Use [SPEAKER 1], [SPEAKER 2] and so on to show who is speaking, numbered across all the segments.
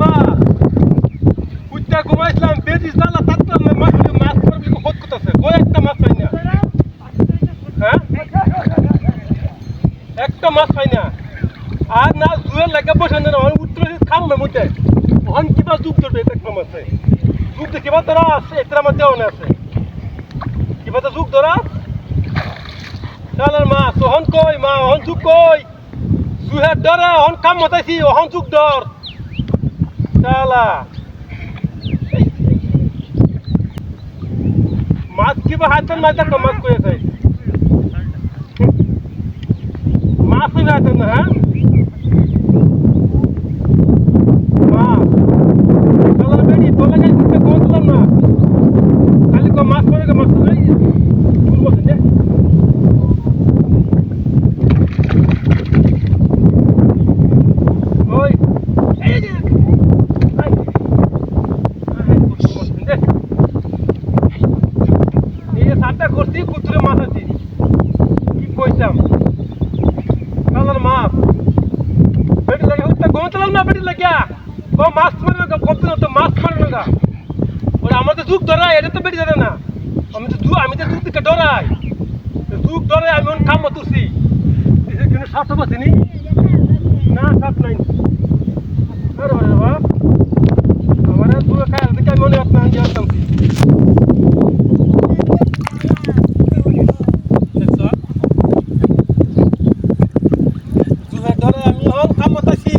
[SPEAKER 1] মা কুত্তা মাছ মাছ করতেছে। কই একটা মাছ পাই না? হ্যাঁ? একটা মাছ পাই না। আর না জুয়ের লাগে বসে না অন উত্তর খাম না মধ্যে কিবা যুগ ধরবে এটা খাম আছে। যুগ কিবা ধরা আছে আমার দেওয়া আছে। কিবা তো যুগ ধরা শালার মা সোহন কই মা অহন যুগ কই? জুহের ডরে অহন কাম মতাইছি অহন যুগ ডর শালা। মাছ কিবা হাতের মাছ দেখো মাছ কই আছে মাছ হইবে হাতের না হ্যাঁ মাছ শালার বেড়ি তোলা গাই করতে পৌঁছলাম না খালি কো মাছ পড়ে গো মাছ পড়ে তুলবো যে ওই এই যে আই আই করতে দে এই যে সাতটা করছি কুতুরে মাছ আছে কি কইতাম কালার মাছ বেটি লাগে গোমতলাম না বেটি ও মাছ মারবে কত তো মাছ মারবে না ওরা আমার তো ধরায়, এটা তো বেটি জানে না। আমি তো আমি তো দুঃখ থেকে ডরাই। দুঃখ ডরাই আমি কাম তুলছি। কিন্তু সাত পাচ্ছি না? সাত নাই। বাবা বাপ আমার দু খায় দেখে আমি মনে আপনার জানতাম দেখছ যুগের ধরে আমি হন কাম মতাছি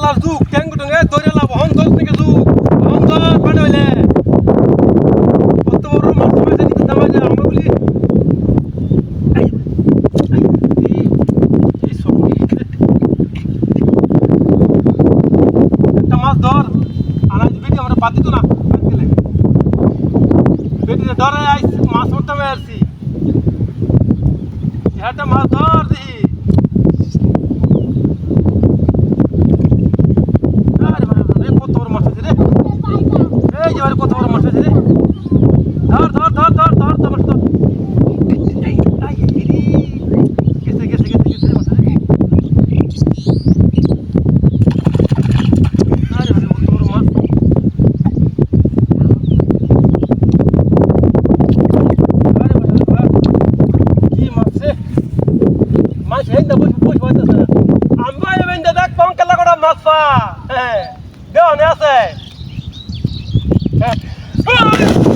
[SPEAKER 1] শালার যুগ ট্যাঙ্গু টঙ্গে ধরে লাভ হন ধর থেকে যুগ হন ধর পানি হইলে। কত বড় মাছ সময় জানি তো দামা যায়, আমরা বলি? একটা মাছ ধর মাছ ধরতে আসছি একটা মাছ ধর, দেখি আরে বাবা, রে, কত বড় মাছ আছে রে এই যে আরে কত বড় মাছ আছে রে ধর ধর ধর ধর ধর ধর মাছ ধর। এই, আই, এই রে। গেছে গেছে গেছে গেছে রে মাছ রে। আরে